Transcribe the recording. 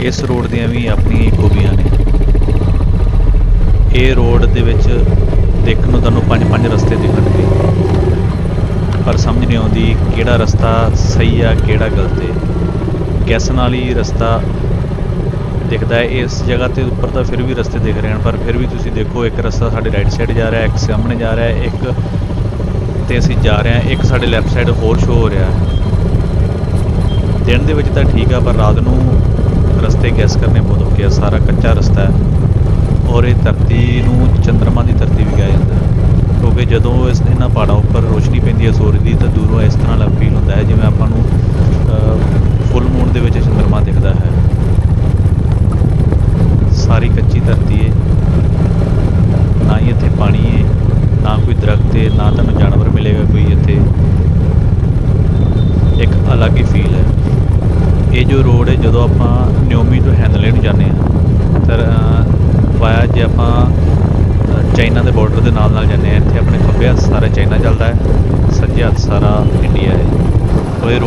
ਇਸ ਰੋਡ ਦੀਆਂ ਵੀ ਆਪਣੀਆਂ ਹੀ ਖੂਬੀਆਂ ਨੇ। ਇਹ ਰੋਡ ਦੇ ਵਿੱਚ ਦੇਖਣ ਨੂੰ ਤੁਹਾਨੂੰ ਪੰਜ ਪੰਜ ਰਸਤੇ ਦਿਖਣਗੇ। ਪਰ ਸਮਝ ਨਹੀਂ ਆਉਂਦੀ ਕਿਹੜਾ ਰਸਤਾ ਸਹੀ ਆ, ਕਿਹੜਾ ਗਲਤ ਹੈ ਗੈਸ ਨਾਲ ਹੀ ਰਸਤਾ ਦਿਖਦਾ ਹੈ ਇਸ ਜਗ੍ਹਾ ਤੇ ਉੱਪਰ ਤਾਂ ਫਿਰ ਵੀ ਰਸਤੇ ਦਿਖ ਰਹੇ ਹਨ, ਪਰ ਫਿਰ ਵੀ ਤੁਸੀਂ ਦੇਖੋ, ਇੱਕ ਰਸਤਾ ਸਾਡੇ ਰਾਈਟ ਸਾਈਡ ਜਾ ਰਿਹਾ, ਇੱਕ ਸਾਹਮਣੇ ਜਾ ਰਿਹਾ, ਇੱਕ ਤੇ ਅਸੀਂ ਜਾ ਰਹੇ ਹਾਂ, ਇੱਕ ਸਾਡੇ ਲੈਫਟ ਸਾਈਡ ਹੋਰ ਸ਼ੋ ਹੋ ਰਿਹਾ। ਦਿਨ ਦੇ ਵਿੱਚ ਤਾਂ ਠੀਕ ਆ, ਪਰ ਰਾਤ ਨੂੰ ਰਸਤੇ ਗੈਸ ਕਰਨੇ ਬਹੁਤ ਔਖੇ ਆ, ਸਾਰਾ ਕੱਚਾ ਰਸਤਾ ਹੈ। ਔਰ ਇਹ ਧਰਤੀ ਨੂੰ ਚੰਦਰਮਾ ਦੀ ਧਰਤੀ ਵੀ ਕਿਹਾ ਜਾਂਦਾ ਹੈ। ਕਿਉਂਕਿ ਜਦੋਂ ਇਸ ਇਹਨਾਂ ਪਹਾੜਾਂ ਉੱਪਰ ਰੋਸ਼ਨੀ ਪੈਂਦੀ ਹੈ ਸੂਰਜ ਦੀ, ਤਾਂ ਦੂਰੋਂ ਇਸ ਤਰ੍ਹਾਂ ਲੱਗ ਫੀਲ ਹੁੰਦਾ ਹੈ ਜਿਵੇਂ ਆਪਾਂ ਨੂੰ ਫੁੱਲ ਮੂਨ ਦੇ ਵਿੱਚ ਚੰਦਰਮਾ ਦਿਖਦਾ ਹੈ। ਸਾਰੀ ਕੱਚੀ ਧਰਤੀ ਹੈ ਨਾ ਹੀ ਇੱਥੇ ਪਾਣੀ ਹੈ ਨਾ ਕੋਈ ਦਰਖਤ ਹੈ ਨਾ ਤੁਹਾਨੂੰ ਜਾਨਵਰ ਮਿਲੇਗਾ ਕੋਈ ਇੱਥੇ। ਇੱਕ ਅਲੱਗ ਹੀ ਫੀਲ ਹੈ। ਇਹ ਜੋ ਰੋਡ ਹੈ, ਜਦੋਂ ਆਪਾਂ ਨਿਓਮੀ ਤੋਂ ਹੈਂਦਲੇ ਜਾਂਦੇ ਹਾਂ ਤਾਂ ਵਾਇਆ ਜੇ ਆਪਾਂ ਚਾਈਨਾ ਦੇ ਬਾਰਡਰ ਦੇ ਨਾਲ ਨਾਲ ਜਾਂਦੇ ਹਾਂ, ਇੱਥੇ ਆਪਣੇ ਖੱਬੇ ਹੱਥ ਸਾਰਾ ਚਾਈਨਾ ਚੱਲਦਾ ਹੈ, ਸੱਜੇ ਹੱਥ ਸਾਰਾ ਇੰਡੀਆ ਹੈ। ਉਹ ਇਹ road